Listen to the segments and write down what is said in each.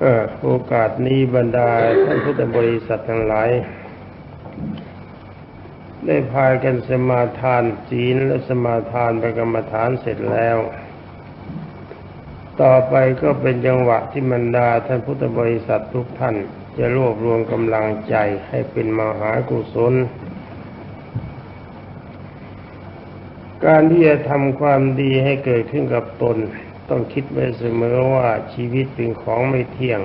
เออโอกาสนี้บรรดาท่านพุทธบริษัททั้งหลาย ได้พายกันสมาทานศีลและสมาทานประกรรมฐานเสร็จแล้ว ต่อไปก็เป็นจังหวะที่บรรดาท่านพุทธบริษัททุกท่าน จะรวบรวมกำลังใจให้เป็นมหากุศล การที่จะทำความดีให้เกิดขึ้นกับตน ต้องคิดไว้เสมอว่าชีวิตเป็นของไม่เที่ยง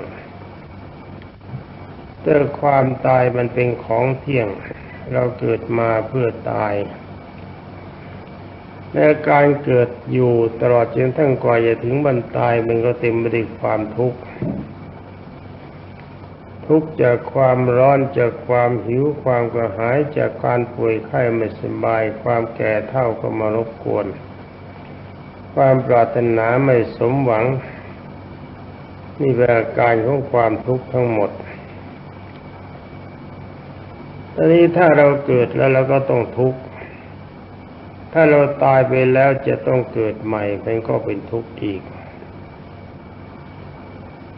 แต่ความตายมันเป็นของเที่ยง เราเกิดมาเพื่อตายและการเกิดอยู่ตลอดจนทั้งกว่าจะถึงบรรตายมันก็เต็มไปด้วยความทุกข์ ทุกข์จากความร้อนจากความหิวความกระหายจากการป่วยไข้ไม่สบาย ความแก่เท่าก็มารบกวน ความปรารถนาไม่สมหวัง นี่เป็นอาการของความทุกข์ทั้งหมดตอนนี้ถ้าเราเกิดแล้วเราก็ต้องทุกข์ ถ้าเราตายไปแล้วจะต้องเกิดใหม่มันก็เป็นทุกข์อีก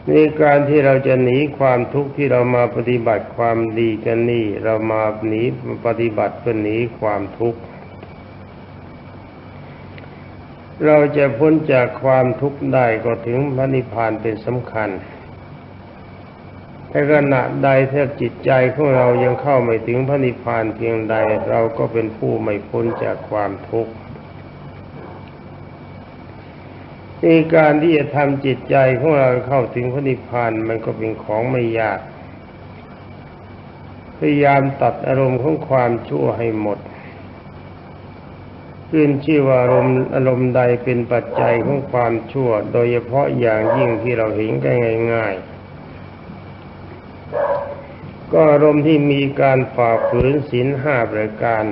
นี่การที่เราจะหนีความทุกข์ที่เรามาปฏิบัติความดีกันนี่ เรามาหนีปฏิบัติเพื่อหนีความทุกข์ เราจะพ้นจากความทุกข์ได้ก็ถึงพระนิพพานเป็นสำคัญแต่ขณะใดถ้าจิตใจของเรายังเข้าไม่ถึงพระนิพพานเพียงใด เราก็เป็นผู้ไม่พ้นจากความทุกข์ในการที่จะทำจิตใจของเราเข้าถึงพระนิพพานมันก็เป็นของไม่ยาก พยายามตัดอารมณ์ของความชั่วให้หมด ขึ้นชื่อว่าอารมณ์อารมณ์ใดเป็นปัจจัยของความชั่ว โดยเฉพาะอย่างยิ่งที่เราเห็นกันง่าย ๆ ก็อารมณ์ที่มีการฝ่าฝืนศีลห้าประการ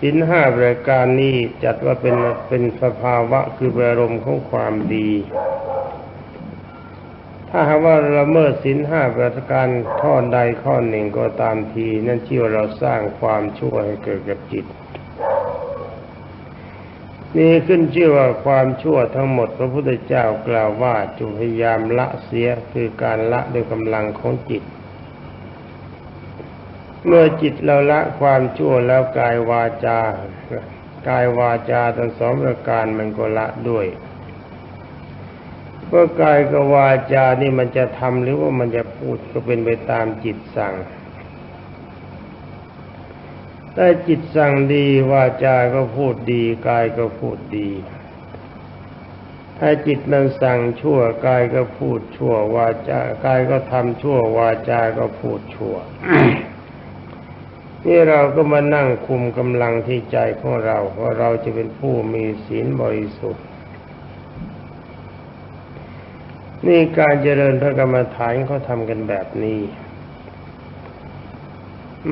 สินห้าประการนี้จัดว่าเป็นเป็นสภาวะคืออารมณ์ของความดี ถ้าหากว่าละเมิดสินห้าประการข้อใดข้อหนึ่งก็ตามที นั่นชื่อว่าเราสร้างความชั่วให้เกิดกับจิต นี่ขึ้นชื่อว่าความชั่วทั้งหมดพระพุทธเจ้ากล่าวว่าจงพยายามละเสียคือการละด้วยกำลังของจิต เมื่อจิตเราละความชั่วแล้วกายวาจากายวาจาทั้งสองประการมันก็ละด้วยเพราะกายกับวาจานี่มันจะทำหรือว่ามันจะพูดก็เป็นไปตามจิตสั่ง ถ้าจิตสั่งดีวาจาก็พูดดีกายก็พูดดี ถ้าจิตมันสั่งชั่วกายก็พูดชั่ววาจากายก็ทำชั่ววาจาก็พูดชั่วนี่เราก็มานั่งคุมกำลังที่ใจของเราว่าเราจะเป็นผู้มีศีลบริสุทธิ์ นี่การเจริญพระกรรมฐานเขาทำกันแบบนี้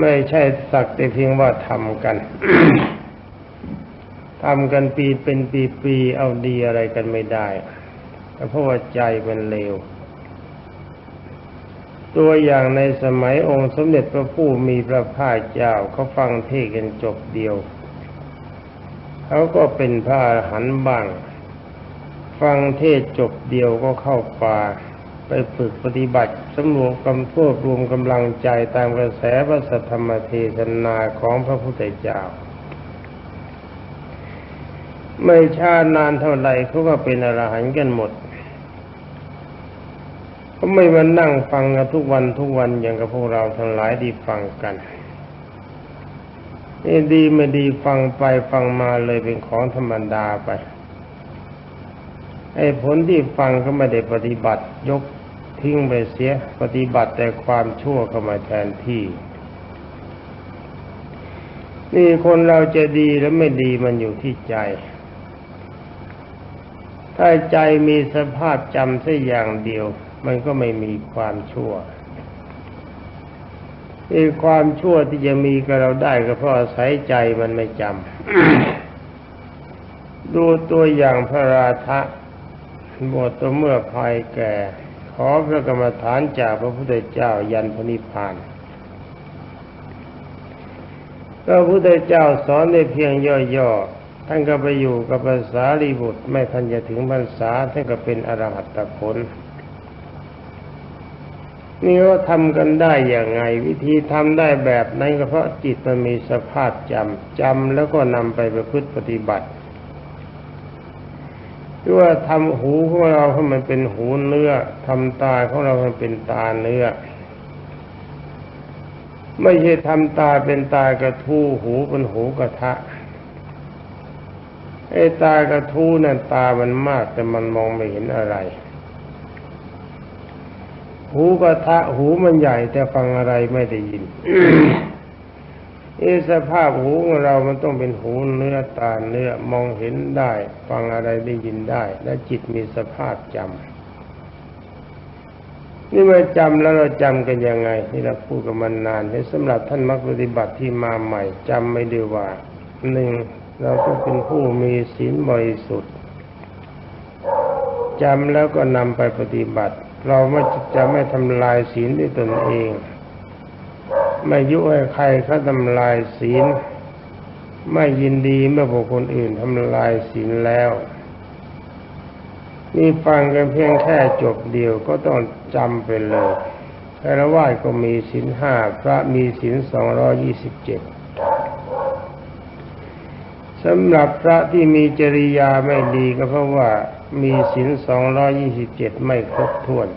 ไม่ใช่สักแต่เพียงว่าทำกันทำกันปีเป็นปีๆเอาดีอะไรกันไม่ได้เพราะว่าใจเป็นเลว ตัวอย่างในสมัยองค์สมเด็จพระผู้มีพระภาคเจ้าเขาฟังเทศกันจบเดียว เขาก็เป็นพระอรหันต์บ้าง ฟังเทศจบเดียวก็เข้าป่า ไปฝึกปฏิบัติสำรวมกำพวบรวมกำลังใจตามกระแสพระสัทธรรมเทศนาของพระพุทธเจ้า ไม่ช้านานเท่าไหร่เขาก็เป็นอรหันต์กันหมดก็ไม่มานั่งฟังกันทุกวันทุกวันอย่างกับพวกเราทั้งหลายดีฟังกันนี่ดีไม่ดีฟังไปฟังมาเลยเป็นของธรรมดาไปไอ้ผลที่ฟังก็ไม่ได้ปฏิบัติ ยก ทิ้งไปเสียปฏิบัติแต่ความชั่วเข้ามาแทนที่ นี่คนเราจะดีแล้วไม่ดีมันอยู่ที่ใจ ถ้าใจมีสภาพจำสักอย่างเดียว มันก็ไม่มีความชั่วไอ้ความชั่วที่จะมีกับเราได้ก็เพราะอาศัยใจมันไม่จำ ดูตัวอย่างพระราธะบทตัวเมื่อภายแก่ อพระกรรมฐานจากพระพุทธเจ้ายันพนิพานพระพุทธเจ้าสอนในเพียงย่อๆ ท่านก็ไปอยู่กับภาษาลีบุตรไม่ทันจะถึงพรรษาท่านก็เป็นอรหัตผลนี่ว่าทำกันได้อย่างไง วิธีทำได้แบบนั้นก็เพราะจิตมันมีสภาพจำจำแล้วก็นำไปประพฤติปฏิบัติ หรือว่าทำหูของเราให้มันเป็นหูเนื้อทำตาของเราให้เป็นตาเนื้อ ไม่ใช่ทำตาเป็นตากระทู้หูเป็นหูกระทะไอ้ตากระทู้นั่นตามันมากแต่มันมองไม่เห็นอะไร หูกระทะหูมันใหญ่แต่ฟังอะไรไม่ได้ยิน เอสภาพหูของเรามันต้องเป็นหูเนื้อตาเนื้อมองเห็นได้ ฟังอะไรได้ยินได้ และจิตมีสภาพจำนี่เมื่อจำแล้วเราจำกันยังไง นี่เราพูดกันมานานแต่สำหรับท่านมักปฏิบัติที่มาใหม่จำไม่ได้ว่าหนึ่งเราต้องเป็นผู้มีศีลบริสุทธิ์จำแล้วก็นำไปปฏิบัติ เราไม่จะไม่ทำลายศีลด้วยตนเอง ไม่ยุให้ใครเขาทำลายศีล ไม่ยินดีเมื่อบุคคลอื่นทำลายศีลแล้ว นี่ฟังกันเพียงแค่จบเดียวก็ต้องจำไปเลยคารวะก็มีศีลห้าพระมีศีลสองร้อยี่สิบเจ็ดสำหรับพระที่มีจริยาไม่ดีก็เพราะว่ามีศีลสองร้อยี่สิบเจ็ดไม่ครบถ้วน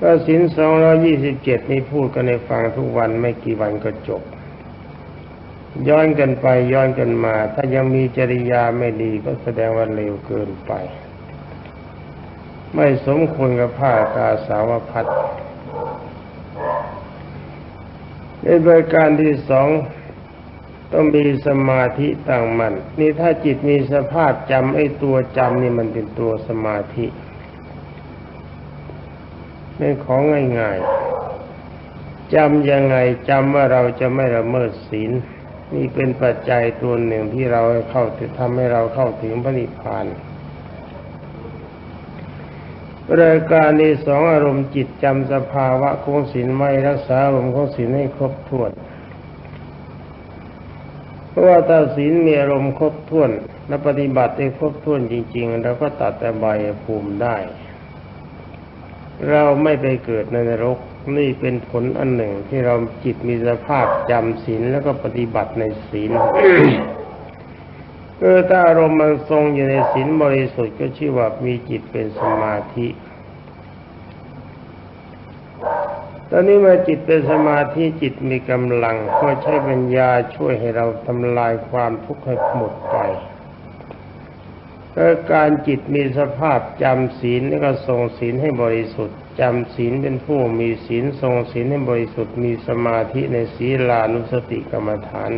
ก็ศีลสองร้อยี่สิบเจ็ดนี่พูดกันในฟังทุกวันไม่กี่วันก็จบ ย้อนกันไปย้อนกันมา ถ้ายังมีจริยาไม่ดีก็แสดงว่าเร็วเกินไป ไม่สมควรกับผ้ากาสาวพัดในบริการที่สองต้องมีสมาธิตั้งมัน่นนี่ถ้าจิตมีสภาพจำไอ้ตัวจำนี่มันเป็นตัวสมาธิ เป็นของง่ายๆจำยังไงจำว่าเราจะไม่ละเมิดศีลนี่เป็นปัจจัยตัวหนึ่งที่เราเข้าถึงทำให้เราเข้าถึงพระนิพพานรายการในสองอารมณ์จิตจำสภาวะของศีลไม่รักษาอารมณ์ของศีลให้ครบถ้วน เพราะว่าถ้าศีลมีอารมณ์ครบถ้วน และปฏิบัติได้ครบถ้วนจริงๆเราก็ตัดแต่ใบภูมิได้ เราไม่ไปเกิดในนรกนี่เป็นผลอันหนึ่งที่เราจิตมีสภาพจำศีลแล้วก็ปฏิบัติในศีลเออถ้าอารมณ์มันทรงอยู่ในศีลบริสุทธิ์ก็ชื่อว่ามีจิตเป็นสมาธิ ตอนนี้เมื่อจิตเป็นสมาธิจิตมีกำลังก็ใช้ปัญญาช่วยให้เราทำลายความทุกข์ให้หมดไป ออการจิตมีสภาพจำศีลแล้วก็ทรงศีลให้บริสุทธิ์จำศีลเป็นผู้มีศีลทรงศีลให้บริสุทธิ์มีสมาธิในศีลานุสติกรรมฐาน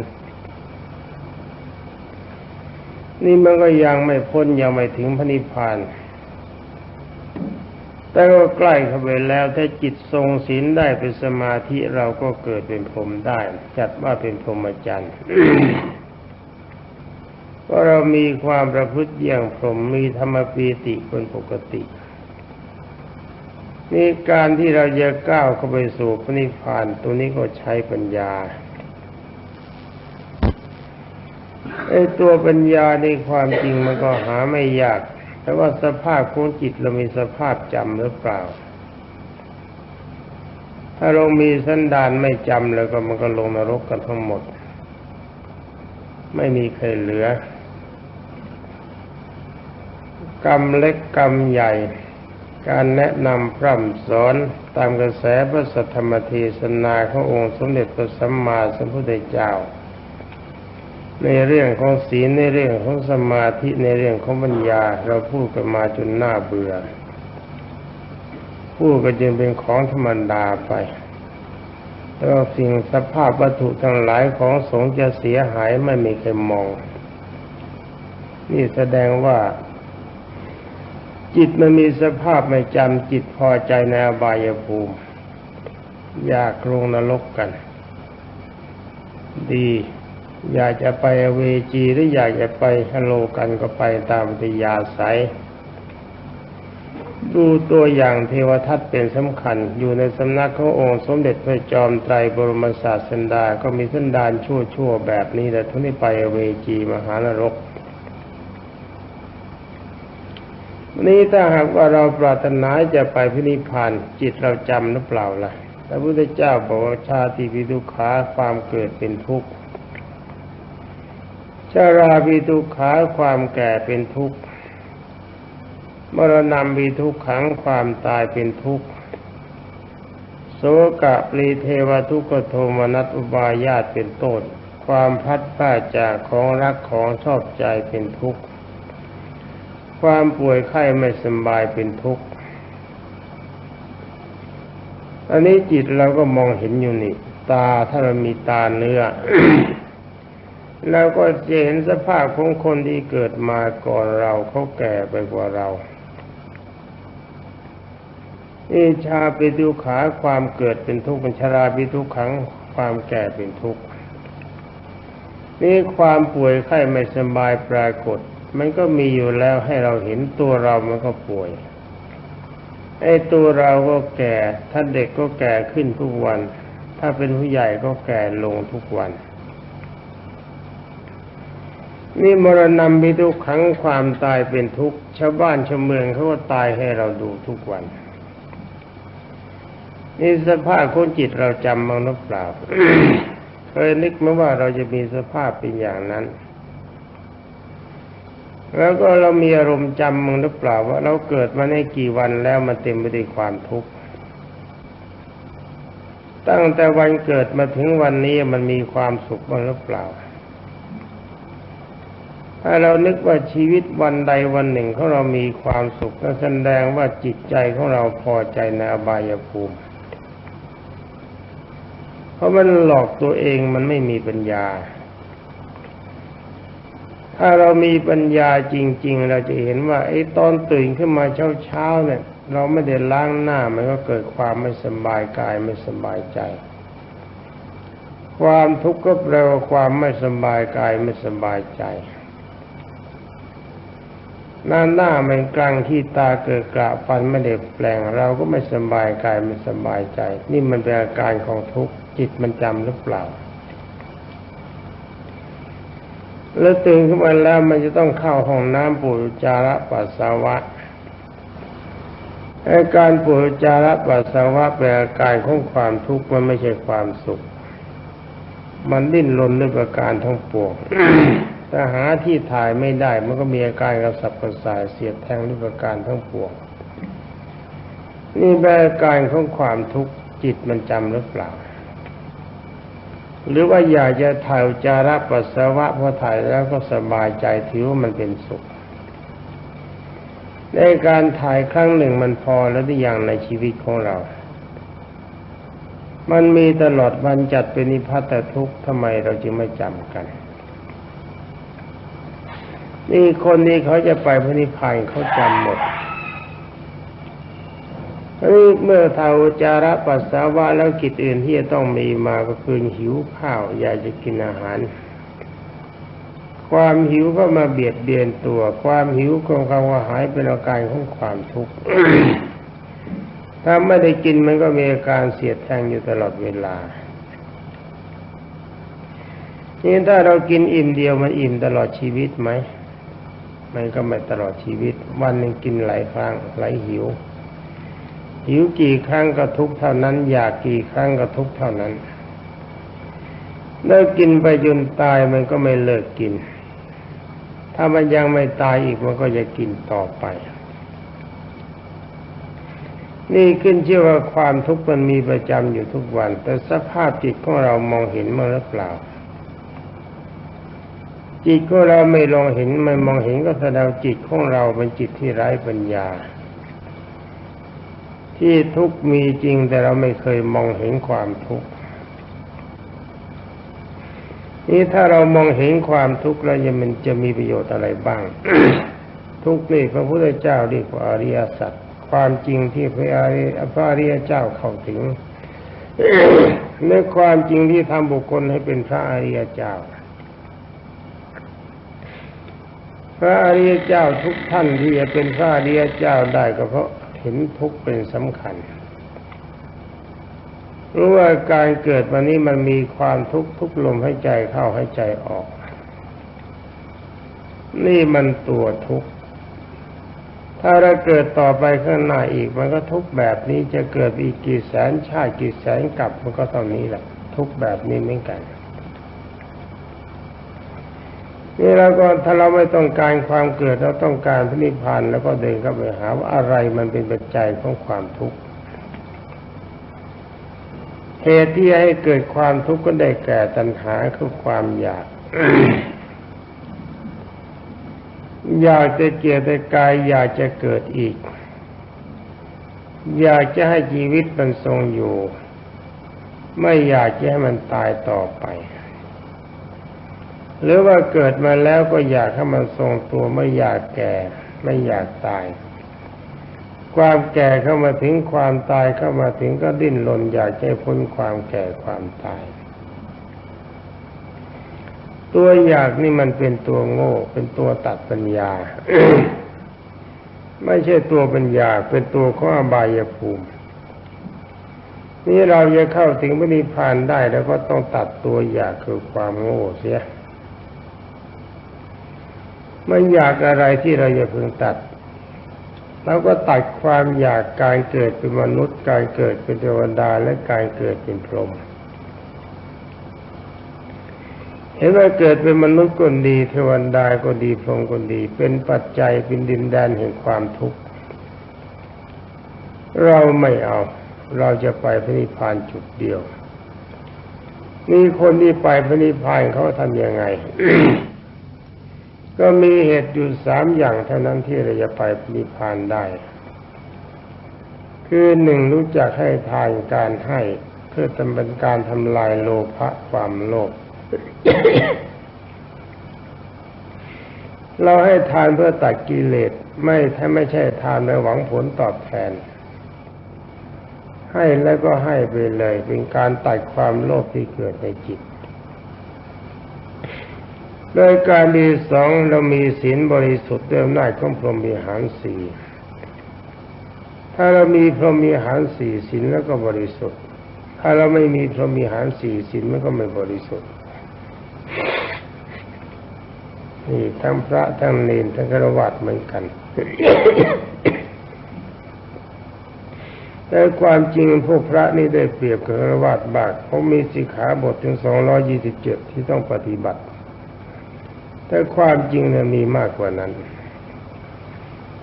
นี่มันก็ยังไม่พ้นยังไม่ถึงพระนิพพานแต่ก็ใกล้เข้าไปแล้วถ้าจิตทรงศีลได้เป็นสมาธิเราก็เกิดเป็นพรหมได้ จัดว่าเป็นพรหมจรรย์ เพราเรามีความประพฤติอย่างพรหมมีธรรมปีติเป็นปกติ นี่การที่เราจะก้าวเข้าไปสู่พระนิพพานตัวนี้ก็ใช้ปัญญาไอ้ตัวปัญญาในความจริงมันก็หาไม่ยาก แต่ว่าสภาพของจิตเรามีสภาพจำหรือเปล่า ถ้าเรามีสันดานไม่จำแล้วก็มันก็ลงนรกกันทั้งหมด ไม่มีใครเหลือ กรรมเล็กกรรมใหญ่ การแนะนำพร่ำสอนตามกระแสพระสัทธรรมเทศนาขององค์สมเด็จพระสัมมาสัมพุทธเจ้า ในเรื่องของศีลในเรื่องของสมาธิในเรื่องของปัญญาเราพูดกันมาจนหน้าเบื่อพูดก็จึงเป็นของธรรมดาไปแล้วสิ่งสภาพวัตถุทั้งหลายของสงฆ์จะเสียหายไม่มีใครมอง นี่แสดงว่า จิตมันมีสภาพไม่จำจิตพอใจในอบายภูมิ อยากลงนรกกัน ดี อยากจะไปเวจีหรืออยากจะไปฮัลโลกันก็ไปตามติยาสายดูตัวอย่างเทวทัตเป็นสำคัญ อยู่ในสำนักขององค์สมเด็จพระจอมไตรบรมศาสดาก็มีสันดานชั่วๆแบบนี้แต่ทุนี้ไปเวจีมหานรก นี้ถ้าหากว่าเราปรารถนาจะไปพินิพานจิตเราจำหรือเปล่าล่ะพระพุทธเจ้าบอกว่าชาติปิทุขาความเกิดเป็นทุกข์ชาราปิทุขาความแก่เป็นทุกข์มรณะมีทุกขังความตายเป็นทุกข์โสกะปรีเทวทุกขโทมนัสอุบายาตเป็นต้นความพัดผ้าจากของรักของชอบใจเป็นทุกข์ ความป่วยไข้ไม่สบายเป็นทุกข์ อันนี้จิตเราก็มองเห็นอยู่นี่ ตาถ้าเรามีตาเนื้อเราก็จะเห็นสภาพของคนที่เกิดมาก่อนเราเขาแก่ไปกว่าเราอิชาปิทุขาความเกิดเป็นทุกข์เป็นชราปิทุกขังความแก่เป็นทุกข์นี่ความป่วยไข้ไม่สบายปรากฏ มันก็มีอยู่แล้วให้เราเห็นตัวเรามันก็ป่วย ไอ้ตัวเราก็แก่ ถ้าเด็กก็แก่ขึ้นทุกวัน ถ้าเป็นผู้ใหญ่ก็แก่ลงทุกวัน นี่มรณะมีทุกขังความตายเป็นทุกข์ชาวบ้านชาวเมืองเขาก็ตายให้เราดูทุกวันนี่สภาพคนจิตเราจำบ้างหรือเปล่าเคยนึกไหมว่าเราจะมีสภาพเป็นอย่างนั้น แล้วก็เรามีอารมณ์จำมั้งหรือเปล่าว่าเราเกิดมาในกี่วันแล้วมันเต็มไปด้วยความทุกข์ตั้งแต่วันเกิดมาถึงวันนี้มันมีความสุขบ้างหรือเปล่า ถ้าเรานึกว่าชีวิตวันใดวันหนึ่งของเรามีความสุขก็แสดงว่าจิตใจของเราพอใจในอบายภูมิ เพราะมันหลอกตัวเองมันไม่มีปัญญา ถ้าเรามีปัญญาจริง ๆ เราจะเห็นว่าไอ้ตอนตื่นขึ้นมาเช้าๆเนี่ย เราไม่ได้ล้างหน้ามันก็เกิดความไม่สบายกายไม่สบายใจ ความทุกข์ก็แปลว่าความไม่สบายกายไม่สบายใจหน้าหน้ามันกลางที่ตาเกิดกระฟันไม่ได้แปลง เราก็ไม่สบายกายไม่สบายใจ นี่มันเป็นอาการของทุกข์จิตมันจำหรือเปล่า แล้วตื่นขึ้นมาแล้วมันจะต้องเข้าห้องน้ำปูจาระปัสสาวะอาการปูจาระปัสสาวะเป็นอาการของความทุกข์มันไม่ใช่ความสุข มันดิ้นรนด้วยประการทั้งปวงถ้าหาที่ถ่ายไม่ได้ มันก็มีอาการกระสับกระส่ายเสียดแทงด้วยประการทั้งปวงนี่เป็นอาการของความทุกข์จิตมันจำหรือเปล่า หรือว่าอยากจะถ่ายจาระปัสสาวะพอถ่ายแล้วก็สบายใจถือว่ามันเป็นสุขในการถ่ายครั้งหนึ่งมันพอแล้วที่อย่างในชีวิตของเรา มันมีตลอดวันจัดเป็นนิพพัตทุกข์ทำไมเราจึงไม่จำกัน นี่คนนี้เขาจะไปพระนิพพานเขาจำหมด นี่เมื่อทาจาระปัสสาวะแล้วกิจอื่นที่จะต้องมีมาก็คือหิวข้าว อยากจะกินอาหาร ความหิวก็มาเบียดเบียนตัว ความหิวของควาหายเป็นอาการของความทุกข์ถ้าไม่ได้กินมันก็มีอาการเสียดแทงอยู่ตลอดเวลานี่ถ้าเรากินอิ่มเดียวมันอิ่มตลอดชีวิตไหม มันก็ไม่ตลอดชีวิต วันหนึ่งกินหลายครั้งหลายหิว หิวกี่ครั้งก็ทุกเท่านั้น อยากกี่ครั้งก็ทุกเท่านั้นเลิกกินไปจนตายมันก็ไม่เลิกกิน ถ้ามันยังไม่ตายอีกมันก็จะกินต่อไป นี่ขึ้นชื่อว่าความทุกข์มันมีประจำอยู่ทุกวัน แต่สภาพจิตของเรามองเห็นมันหรือเปล่า จิตของเราไม่ลองเห็นไม่มองเห็นก็แสดงจิตของเราเป็นจิตที่ไร้ปัญญา ที่ทุกมีจริงแต่เราไม่เคยมองเห็นความทุกข์นี่ถ้าเรามองเห็นความทุกข์แล้วจะมันจะมีประโยชน์อะไรบ้าง ทุกข์นี่พระพุทธเจ้าเรียกว่าอริยสัจความจริงที่พระอริยพระอริยเจ้าเข้าถึงในความจริงที่ทำบุคคลให้เป็นพระอริยเจ้า พระอริยเจ้าทุกท่านที่จะเป็นพระอริยเจ้าได้ก็เพราะ เห็นทุกข์เป็นสำคัญ รู้ว่าการเกิดวันนี้มันมีความทุกข์ทุกลมให้ใจเข้าให้ใจออก นี่มันตัวทุกข์ถ้าเราเกิดต่อไปข้างหน้าอีก มันก็ทุกแบบนี้จะเกิดอีกกี่แสนชาติกี่แสนกลับมันก็ตอนนี้แหละ ทุกแบบนี้เหมือนกัน นี่เราก็ถ้าเราไม่ต้องการความเกิดเราต้องการพระนิพพานแล้วก็เดินเข้าไปหาว่าอะไรมันเป็นปัจจัยของความทุกข์เหตุที่ให้เกิดความทุกข์ก็ได้แก่ตัณหาคือความอยาก อยากจะเกียรติกาย อยากจะเกิดอีก อยากจะให้ชีวิตมันทรงอยู่ ไม่อยากจะให้มันตายต่อไป หรือว่าเกิดมาแล้วก็อยากให้มันทรงตัวไม่อยากแก่ ไม่อยากตาย ความแก่เข้ามาถึงความตายเข้ามาถึงก็ดิ้นรนอยากจะพ้นความแก่ความตาย ตัวอยากนี่มันเป็นตัวโง่ เป็นตัวตัดปัญญา ไม่ใช่ตัวปัญญา เป็นตัวของอบายภูมินี่เราจะเข้าถึงพระนิพพานได้แล้วก็ต้องตัดตัวอยากคือความโง่เสีย ไม่อยากอะไรที่เราจะพึงตัดเราก็ตัดความอยากการเกิดเป็นมนุษย์การเกิดเป็นเทวดาและการเกิดเป็นพรหมเห็นว่าเกิดเป็นมนุษย์ก็ดีเทวดาก็ดีพรหมก็ดี เป็นปัจจัยเป็นดินแดนแห่งความทุกข์เราไม่เอา เราจะไปพระนิพพานจุดเดียวนี่คนที่ไปพระนิพพานเขาทำยังไง ก็มีเหตุอยู่สามอย่างเท่านั้นที่เราจะไปนิพพานได้ คือหนึ่งรู้จักให้ทานการให้เพื่อทำเป็นการทำลายโลภะความโลภเราให้ทานเพื่อตัดกิเลสไม่ถ้าไม่ใช่ทานไปหวังผลตอบแทน ให้แล้วก็ให้ไปเลย เป็นการตัดความโลภที่เกิดในจิต โดยการดีสองเรามีศีลบริสุทธิ์ด้วยอำนาจของพรหมีหารสี่ถ้าเรามีพรหมีหารสี่ศีลแล้วก็บริสุทธิ์ ถ้าเราไม่มีพรหมีหารสี่ศีลมันก็ไม่บริสุทธิ์นี่ทั้งพระทั้งเนทั้งฆราวาสเหมือนกัน แต่ความจริงพวกพระนี่ได้เปรียบกับฆราวาสบากเขามีสิกขาบทถึงสองร้อยี่สิบเจ็ดที่ต้องปฏิบัติ แต่ความจริงเนี่ยมีมากกว่านั้น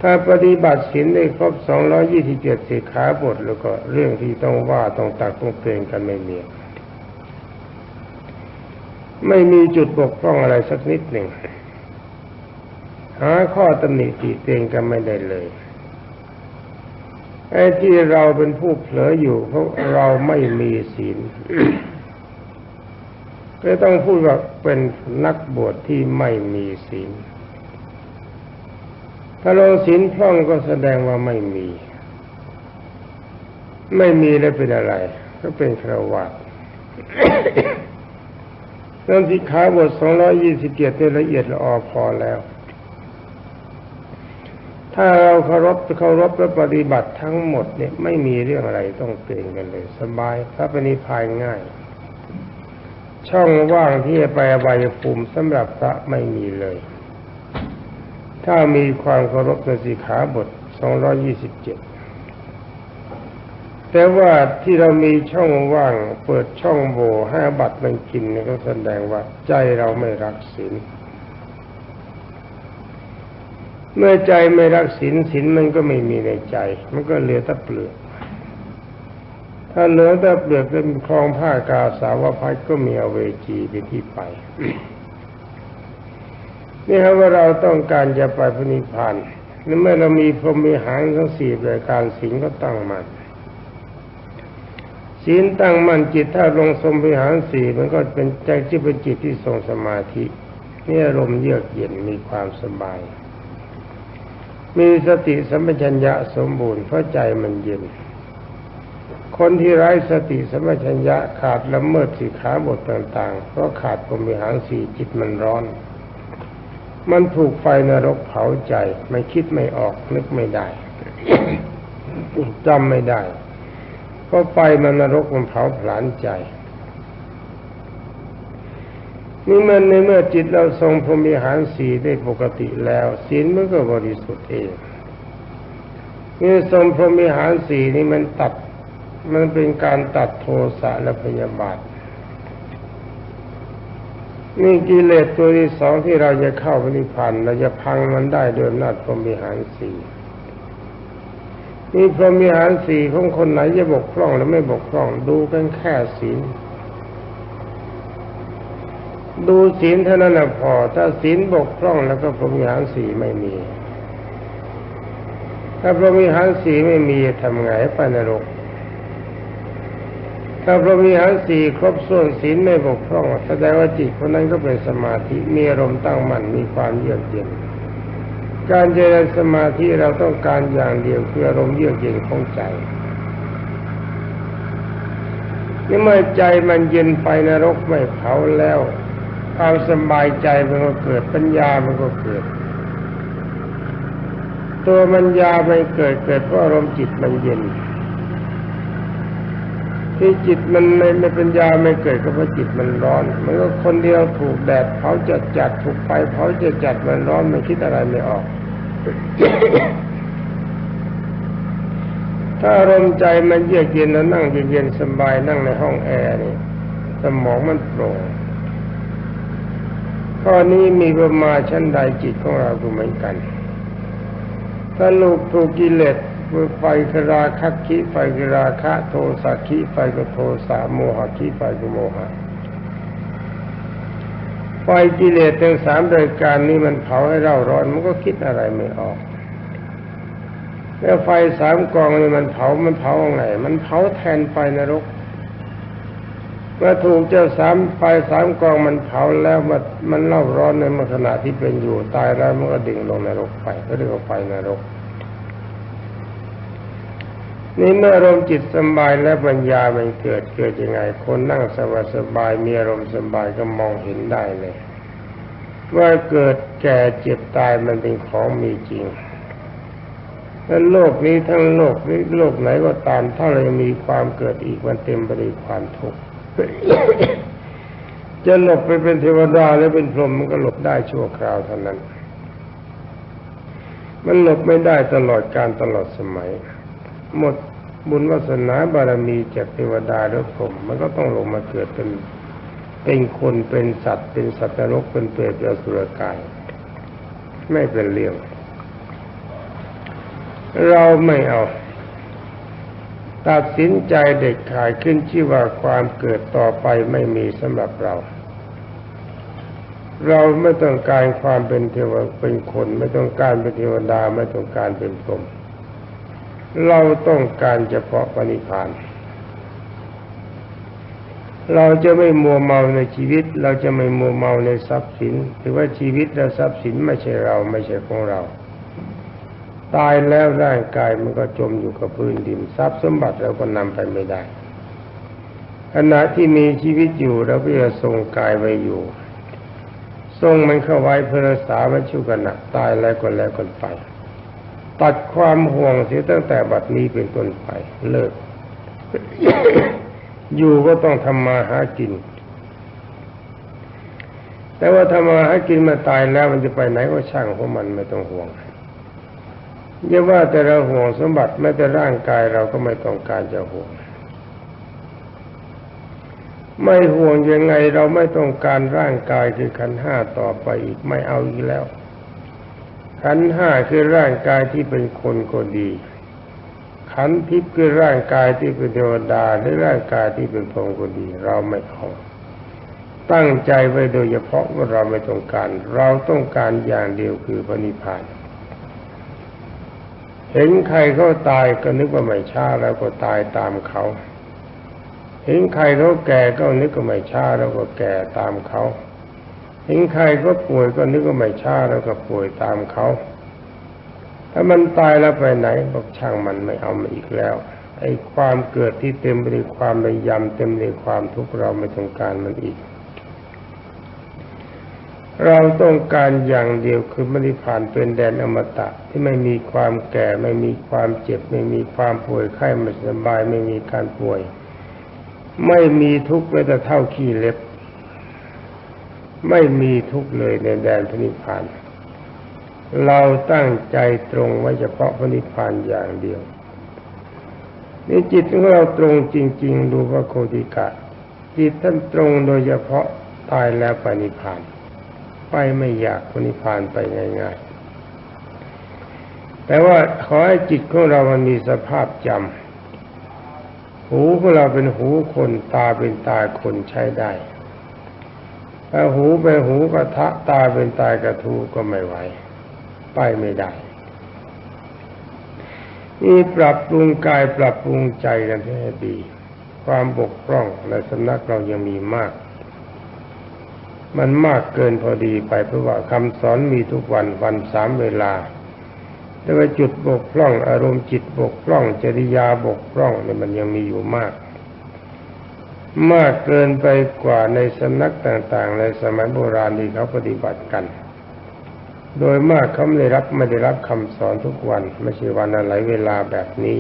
ถ้าปฏิบัติศีลได้ครบสองร้อยี่สิบเจ็ดสิขาบทแล้วก็เรื่องที่ต้องว่าต้องตักต้องเตือนกันไม่มีไม่มีจุดบกพร่องอะไรสักนิดหนึ่ง หาข้อตำหนิติเตียนกันไม่ได้เลยไอ้ที่เราเป็นผู้เผลออยู่เพราะเราไม่มีศีลก็ต้องพูดว่า เป็นนักบวชที่ไม่มีศีลถ้าลงศีลพร่องก็แสดงว่าไม่มี ไม่มีแล้วเป็นอะไร ก็เป็นครวาสเรื่องที่ขาบทสองร้อยี่สิบเจ็ดละเอียดละออพอแล้ว ถ้าเราเคารพเคารพและปฏิบัติทั้งหมดเนี่ยไม่มีเรื่องอะไรต้องเตือนกันเลย สบายพระปณิพานง่าย ช่องว่างที่จะไปอบายภูมิสำหรับพระไม่มีเลย ถ้ามีความเคารพในสิกขาบท 227 แต่ว่าที่เรามีช่องว่างเปิดช่องโหว่ให้บัตรมันกินก็แสดงว่าใจเราไม่รักศีลเมื่อใจไม่รักศีลศีลมันก็ไม่มีในใจ มันก็เหลือแต่เปลือก ถ้าเหลือแต่เปลือกเป็นคลองผ้ากาสาวพัดก็มีอเวจีเป็นที่ไป นี่ครับว่าเราต้องการจะไปพระนิพพานนี่เมื่อเรามีพรหมีหารทั้งสี่รายการศีลก็ตั้งมันศีลตั้งมั่นจิตถ้าลงสมวิหารสี่มันก็เป็นใจที่เป็นจิตที่ทรงสมาธินี่อารมณ์เยือกเย็นมีความสบาย มีสติสัมปชัญญะสมบูรณ์เพราะใจมันเย็น คนที่ไร้สติสัมปชัญญะขาดละเมิดสิขาบทต่างๆ เพราะขาดพรมิหารสีจิตมันร้อน มันถูกไฟนรกเผาใจ ไม่คิดไม่ออกนึกไม่ได้จำไม่ได้ เพราะไฟมันนรกมันเผาผลาญใจนี่มันในเมื่อจิตเราทรงพรมิหารสีได้ปกติแล้วศีลมันก็บริสุทธิ์เองนี่ทรงพรมิหารสีนี่มันตัด มันเป็นการตัดโทสะและพยาบาทนี่กิเลสตัวที่สองที่เราจะเข้าปนิพพานเราจะพังมันได้โดยอำนาจพรหมิหารสีนี่พรหมิหารสีของคนไหนจะบกพร่องหรือไม่บกพร่อง ดูกันแค่ศีลดูศีลเท่านั้นนะพอ ถ้าศีลบกพร่องแล้วก็พรหมิหารสีไม่มี ถ้าพรหมิหารสีไม่มีทำไงไปนรก ถ้าพรหมิหารสี่ครบส่วนศีลไม่บกพร่องแสดงว่าจิตคนนั้นก็เป็นสมาธิมีอารมณ์ตั้งมั่นมีความเยือกเย็นการเจริญสมาธิเราต้องการอย่างเดียวคืออารมณ์เยือกเย็นของใจนี่เมื่อใจมันเย็นไปนรกไม่เผาแล้ว ความสบายใจมันก็เกิดปัญญามันก็เกิด ตัวปัญญาไม่เกิดเกิดเพราะอารมณ์จิตมันเย็น ที่จิตมันไม่ไม่ปัญญาไม่เกิดก็เพราะจิตมันร้อนมันก็คนเดียวถูกแดดเผาจัดจัดถูกไฟเผาจัดจัดมันร้อนมันคิดอะไรไม่ออก ถ้าอารมณ์ใจมันเยือกเย็นแล้วนั่งเย็นๆสบายนั่งในห้องแอร์นี่สมองมันโปร่งข้อนี้มีประมาชั้นใดจิตของเราก็เหมือนกันถ้าลูกถูกกิเลส ไฟกราคะคิไฟกราคะโทสักขิไฟกโทสะโมหะคิไฟกโมหะไฟกิเลสทั้งสามรายการนี้มันเผาให้เราร้อนมันก็คิดอะไรไม่ออก แล้วไฟสามกองนี่มันเผามันเผาไง มันเผาแทนไฟนรกเมื่อถูกเจ้าสามไฟสามกองมันเผาแล้วมันมันเล่าร้อนในมขณะที่เป็นอยู่ตายแล้วมันก็ดิ่งลงนรกไปก็เรียกว่าไฟนรก นี่เมื่ออารมณ์จิตสบายและปัญญามันเกิดเกิดยังไง คนนั่งสบายสบายมีอารมณ์สบายก็มองเห็นได้เลย ว่าเกิดแก่เจ็บตายมันเป็นของมีจริงและโลกนี้ทั้งโลกนี้โลกไหนก็ตามถ้าเรามีความเกิดอีกมันเต็มไปด้วยความทุกข์จะหลบไปเป็นเทวดาหรือเป็นพรหมมันก็หลบได้ชั่วคราวเท่านั้น มันหลบไม่ได้ตลอดการตลอดสมัย หมด บุญวาสนาบารมีจากเทวดาหรือพรหมมันก็ต้องลงมาเกิดเป็นเป็นคนเป็นสัตว์ เป็นสัตว์นรกเป็นเปรตเป็นอสุรกาย ไม่เป็นเรื่อง เราไม่เอา ตัดสินใจเด็ดขาดขึ้นชื่อว่าความเกิดต่อไปไม่มีสำหรับเรา เราไม่ต้องการความเป็นเทวเป็นคน ไม่ต้องการเป็นเทวดาไม่ต้องการเป็นพรหม เราต้องการเฉพาะปณิพาน เราจะไม่มัวเมาในชีวิต เราจะไม่มัวเมาในทรัพย์สินถือว่าชีวิตและทรัพย์สินไม่ใช่เราไม่ใช่ของเรา ตายแล้วร่างกายมันก็จมอยู่กับพื้นดินทรัพย์สมบัติเราก็นำไปไม่ได้ขณะที่มีชีวิตอยู่เราก็จะทรงกายไว้อยู่ ทรงมันเข้าไว้เพื่อรักษามันชั่วขณะตายแล้วก็แล้วกันไป ตัดความห่วงเสียตั้งแต่บัดนี้เป็นต้นไปเลิก อยู่ก็ต้องทำมาหากิน แต่ว่าทำมาหากินมาตายแล้วมันจะไปไหนก็ช่างของมันไม่ต้องห่วงอย่าว่าแต่เราห่วงสมบัติแม้แต่ร่างกายเราก็ไม่ต้องการจะห่วง ไม่ห่วงยังไงเราไม่ต้องการร่างกายคือขันห้าต่อไปอีกไม่เอาอีกแล้ว ขันห้าคือร่างกายที่เป็นคนก็ดี ขันทิพย์คือร่างกายที่เป็นเทวดาหรือร่างกายที่เป็นพรหมก็ดี เราไม่เอาตั้งใจไว้โดยเฉพาะว่าเราไม่ต้องการ เราต้องการอย่างเดียวคือพระนิพพาน เห็นใครเขาตายก็นึกว่าไม่ช้าแล้วก็ตายตามเขา เห็นใครเขาแก่ก็นึกว่าไม่ช้าแล้วก็แก่ตามเขา เห็นใครก็ป่วยก็นึกว่าไม่ช้าแล้วก็ป่วยตามเขา ถ้ามันตายแล้วไปไหนบอกช่างมันไม่เอามาอีกแล้ว ไอ้ความเกิดที่เต็มไปด้วยความระยำเต็มไปด้วยความทุกข์เราไม่ต้องการมันอีก เราต้องการอย่างเดียวคือมรรคผานเป็นแดนอมตะที่ไม่มีความแก่ไม่มีความเจ็บ ไม่มีความป่วยไข้ไม่สบายไม่มีการป่วย ไม่มีทุกข์แม้แต่เท่าขี้เล็บ ไม่มีทุกข์เลยในแดนพระนิพพาน เราตั้งใจตรงไว้เฉพาะพระนิพพานอย่างเดียวนี่จิตของเราตรงจริง ๆ ดูพระโคติกะ จิตท่านตรงโดยเฉพาะตายแล้วปนิพาน ไปไม่อยากพระนิพานไปง่าย ๆ แต่ว่าขอให้จิตของเรามันมีสภาพจำหูของเราเป็นหูคนตาเป็นตาคนใช้ได้ ถ้าหูเป็นหูกระทะตาเป็นตากระทูก็ไม่ไหว ไปไม่ได้ นี่ปรับปรุงกายปรับปรุงใจกันให้ดี ความบกพร่องในสำนักเรายังมีมาก มันมากเกินพอดีไปเพราะว่าคำสอนมีทุกวันวันสามเวลา แต่ว่าจุดบกพร่อง อารมณ์จิตบกพร่อง จริยาบกพร่องเนี่ยมันยังมีอยู่มาก มากเกินไปกว่าในสำนักต่างๆ ในสมัยโบราณที่เขาปฏิบัติกัน โดยมากเขาไม่ได้รับไม่ได้รับคำสอนทุกวัน ไม่ใช่วันอะไรเวลาแบบนี้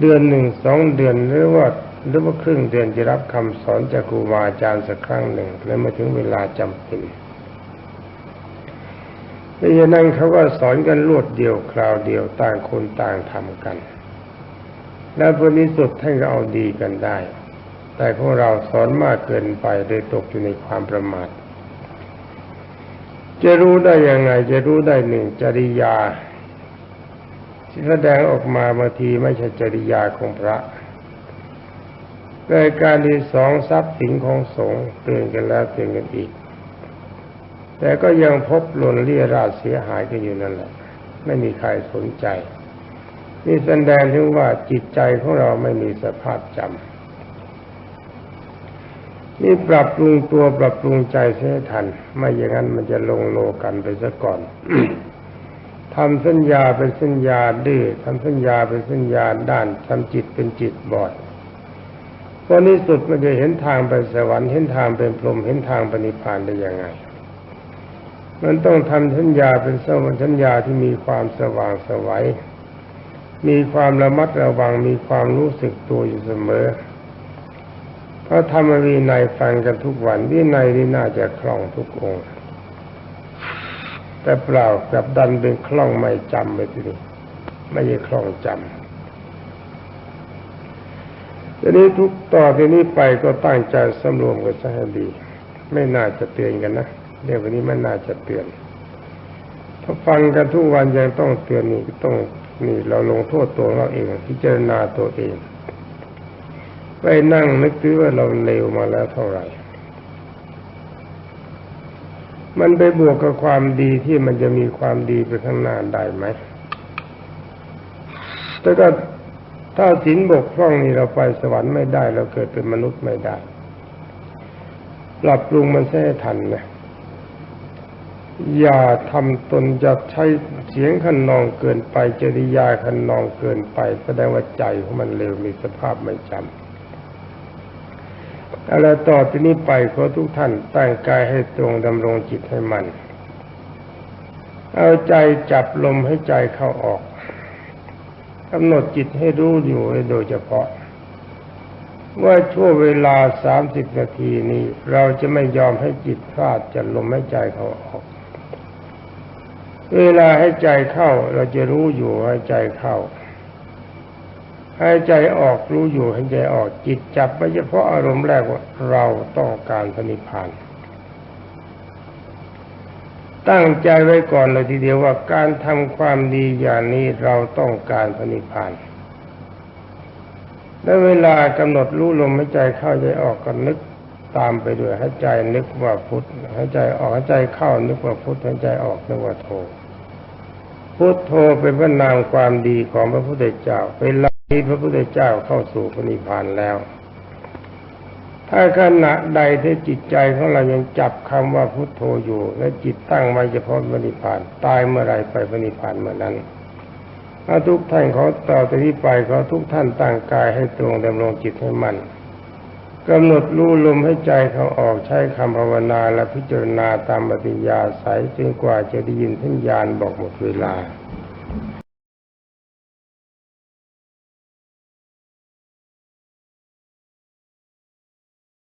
เดือนหนึ่งสองเดือนหรือว่าหรือว่าครึ่งเดือนจะรับคำสอนจากครูบาอาจารย์สักครั้งหนึ่ง แล้วมาถึงเวลาจำเป็นดังนั้นเขาก็สอนกันรวดเดียวคราวเดียวต่างคนต่างทำกัน แล้วผลที่สุดท่านก็เอาดีกันได้ แต่พวกเราสอนมากเกินไปเลยตกอยู่ในความประมาท จะรู้ได้ยังไง จะรู้ได้หนึ่งจริยาที่แสดงออกมาบางทีไม่ใช่จริยาของพระรายการที่สองทรัพย์สินของสงฆ์เตือนกันแล้วเตือนกันอีก แต่ก็ยังพบหล่นเลี่ยราดเสียหายกันอยู่นั่นแหละ ไม่มีใครสนใจ นี่แสดงถึงว่าจิตใจของเราไม่มีสภาพจำ นี่ปรับปรุงตัวปรับปรุงใจเสียทัน ไม่อย่างนั้นมันจะลงโลกันไปซะก่อนทำสัญญาเป็นสัญญาดื้อทำสัญญาเป็นสัญญาด้านทำจิตเป็นจิตบอดพอนนี้สุดมันจะเห็นทางไปสวรรค์เห็นทางเป็นพรหมเห็นทางปณิพานได้ยังไง มันต้องทำสัญญาเป็นสวรรค์สัญญาที่มีความสว่างสวัยมีความระมัดระวังมีความรู้สึกตัวอยู่เสมอ ราะธรรมวินัยฟังกันทุกวันวินัยนี่น่าจะคล่องทุกองค์แต่เปล่ากับดันเป็นคล่องไม่จำไปทีนี้ไม่ใช่คล่องจำทีนี้ทุกต่อทีนี้ไปก็ตั้งใจสำรวมกันซะให้ดี ไม่น่าจะเตือนกันนะเรื่องวันนี้ไม่น่าจะเตือนถ้าฟังกันทุกวันยังต้องเตือนนี่ต้องนี่เราลงโทษตัวเราเองพิจารณาตัวเอง ไปนั่งนึกถึงว่าเราเลวมาแล้วเท่าไหร่ มันไปบวกกับความดีที่มันจะมีความดีไปข้างหน้าได้ไหมแต่ก็ถ้าศีลบกพร่องนี่เราไปสวรรค์ไม่ได้ เราเกิดเป็นมนุษย์ไม่ได้ปรับปรุงมันแท้ทันนะอย่าทำตนจะใช้เสียงขันนองเกินไปจริยาขันนองเกินไป แสดงว่าใจของมันเร็วมีสภาพไม่จำ อะไรต่อที่นี้ไปขอทุกท่านตั้งกายให้ตรงดำรงจิตให้มัน เอาใจจับลมให้ใจเข้าออกกำหนดจิตให้รู้อยู่โดยเฉพาะ ว่าช่วงเวลาสามสิบนาทีนี้ เราจะไม่ยอมให้จิตพลาดจะลมให้ใจเขาออก เวลาให้ใจเข้าเราจะรู้อยู่ให้ใจเข้า ให้ใจออกรู้อยู่ให้ใจออกจิตจับไม่เฉพาะอารมณ์แรกว่าเราต้องการพระนิพพานตั้งใจไว้ก่อนเลยทีเดียวว่าการทำความดีอย่างนี้เราต้องการพระนิพพานและเวลากำหนดรู้ลมหายใจเข้าใจออกก็นึกตามไปด้วยหายใจนึกว่าพุทธหายใจออกหายใจเข้านึกว่าพุทธหายใจออกนึกว่าโทพุทโธเป็นพระนามความดีของพระพุทธเจ้าเวลา ที่พระพุทธเจ้าเข้าสู่พระนิพพานแล้ว ถ้าขณะใดที่จิตใจของเรายังจับคำว่าพุทโธอยู่ และจิตตั้งไว้เฉพาะพระนิพพานตายเมื่อไรไปพระนิพพานเมื่อนั้นถ้าทุกท่านขอต่อจากนี้ไปขอทุกท่านตั้งกายให้ตรงดำรงจิตให้มั่นกำหนดรู้ลมให้ใจเขาออกใช้คำภาวนาและพิจารณาตามปฏิญาสายจนกว่าจะได้ยินสัญญาณบอกหมดเวลา